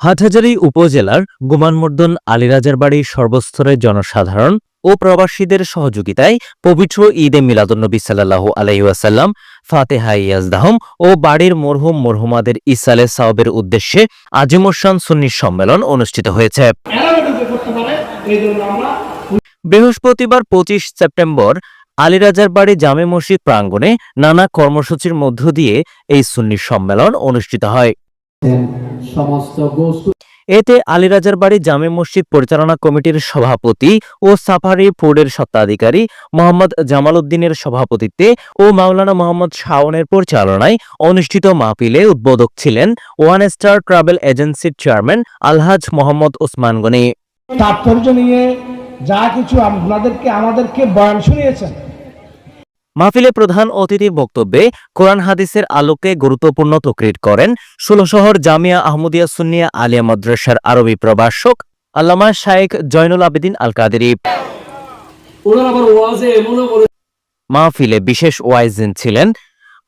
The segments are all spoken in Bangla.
হাটহাজারী উপজেলার গুমানমর্দন আলীরাজার বাড়ির সর্বস্তরের জনসাধারণ ও প্রবাসীদের সহযোগিতায় পবিত্র ঈদে মিলাদুন্নবী সাল্লাল্লাহু আলাইসাল্লাম ফাতেহা ইয়াজদাহম ও বাড়ির মরহুম মরহুমাদের ইসালে সাওবের উদ্দেশ্যে আজিমুসান সুন্নি সম্মেলন অনুষ্ঠিত হয়েছে। বৃহস্পতিবার পঁচিশ সেপ্টেম্বর আলীরাজার বাড়ি জামে মসজিদ প্রাঙ্গণে নানা কর্মসূচির মধ্য দিয়ে এই সুন্নি সম্মেলন অনুষ্ঠিত হয়। সমস্ত গোষ্ঠ এতে আলীরাজার বাড়ি জামে মসজিদ পরিচালনা কমিটির সভাপতি ও সাফারি ফুডের স্বত্বাধিকারী মোহাম্মদ জামাল উদ্দিনের সভাপতিত্বে ও মাওলানা মোহাম্মদ শাওনের পরিচালনায় অনুষ্ঠিত মাহফিলে উদ্বোধক ছিলেন ওয়ান স্টার ট্রাভেল এজেন্সির চেয়ারম্যান আলহাজ মোহাম্মদ ওসমান গনি। তাৎপর্য নিয়ে যা কিছু আপনাদেরকে আমাদেরকে বয়ান শুনিয়েছেন। মাহফিলে প্রধান অতিথির বক্তব্যে কোরআন হাদিসের আলোকে গুরুত্বপূর্ণ তকরির করেন ষোলশহর জামিয়া আহমদিয়া সুন্নিয়া আলিয়া মাদ্রাসার আরবি প্রভাষক আল্লামা শায়েখ জয়নুল আবেদিন আল কাদেরি মাহফিলে বিশেষ ওয়াইজিন ছিলেন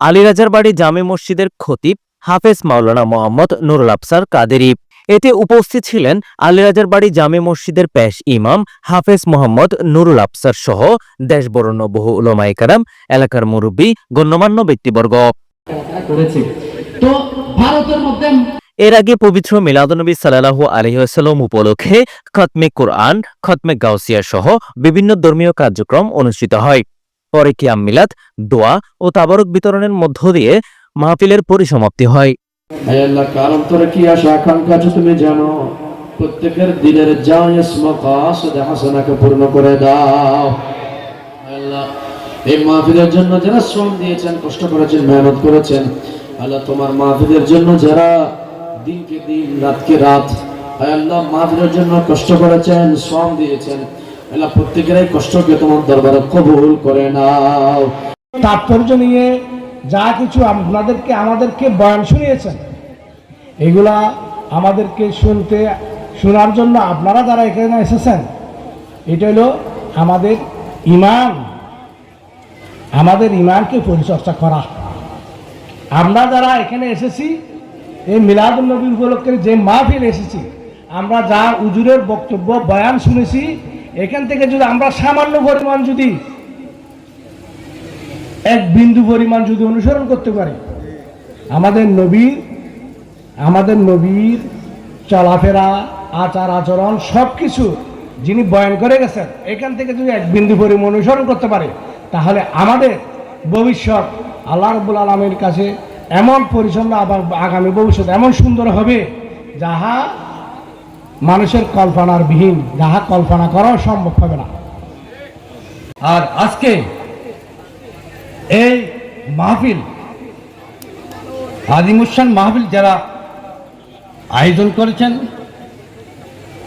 আলীরাজার বাড়ি জামে মসজিদের খতিব হাফেজ মাওলানা মোহাম্মদ নুরুল আফসার কাদেরি। এতে উপস্থিত ছিলেন আলীরাজার বাড়ি জামে মসজিদের পেশ ইমাম হাফেজ মোহাম্মদ নুরুল আফসার সহ দেশবরণ্য বহু উলমাই কারাম এলাকার মুরব্বী গণ্যমান্য ব্যক্তিবর্গ। তো ভারতের মধ্যে এর আগে পবিত্র মিলাদনবী সাল্লাহু আলহিহাস্লাম উপলক্ষে খতমে কোরআন খতমে গাউসিয়া সহ বিভিন্ন ধর্মীয় কার্যক্রম অনুষ্ঠিত হয়। পরে কিয়াম মিলাদ দোয়া ও তাবারক বিতরণের মধ্য দিয়ে মাহফিলের পরিসমাপ্তি হয়। প্রত্যেকের দিনের হাসানাকে পূর্ণ করে দাও। এই মাহফিলের জন্য যারা শ্রম দিয়েছেন, কষ্ট করেছেন, মেহনত করেছেন, আল্লাহ তোমার মাহফিলের জন্য যারা দিনকে দিন, রাতকে রাত আল্লাহ, মাহফিলের জন্য কষ্ট করেছেন, শ্রম দিয়েছেন আল্লাহ, প্রত্যেকেরই কষ্টকে তোমার দরবারে কবুল করে নাও। তাৎপর্য নিয়ে যা কিছু আপনাদেরকে, আমাদেরকে বয়ান শুনিয়েছেন, এগুলা আমাদেরকে শুনতে, শোনার জন্য আপনারা যারা এখানে এসেছেন, এটা হলো আমাদের ইমান। আমাদের ইমানকে পরিচর্চা করা। আমরা যারা এখানে এসেছি, এই মিলাদ নবী উপলক্ষে যে মাহফিল এসেছি, আমরা যা উজুরের বক্তব্য, বয়ান শুনেছি, এখান থেকে যদি আমরা সামান্য পরিমাণ যদি এক বিন্দু পরিমাণ যদি অনুসরণ করতে পারি, আমাদের নবীর আমাদের নবীর চলাফেরা, আচার আচরণ সব কিছু যিনি বয়ান করে গেছেন, এখান থেকে যদি এক বিন্দু পরিমাণ অনুসরণ করতে পারে, তাহলে আমাদের ভবিষ্যৎ আল্লাহ রবুল আলমের কাছে এমন পরিচ্ছন্ন আবার আগামী ভবিষ্যৎ এমন সুন্দর হবে, যাহা মানুষের কল্পনার বিহীন, যাহা কল্পনা করাও সম্ভব হবে না। আর আজকে এই মাহফিল আজিমুসান মাহফিল যারা আয়োজন করেছেন,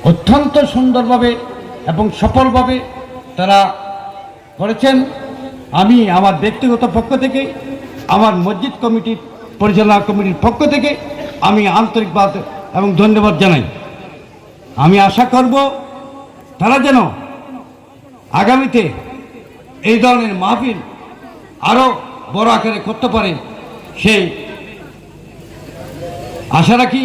অত্যন্ত সুন্দরভাবে এবং সফলভাবে তারা করেছেন। আমি আমার ব্যক্তিগত পক্ষ থেকে, আমার মসজিদ কমিটির পরিচালনা কমিটির পক্ষ থেকে আমি আন্তরিকবাদ এবং ধন্যবাদ জানাই। আমি আশা করব তারা যেন আগামীতে এই ধরনের মাহফিল আরও বড় আকারে করতে পারে সেই আশা রাখি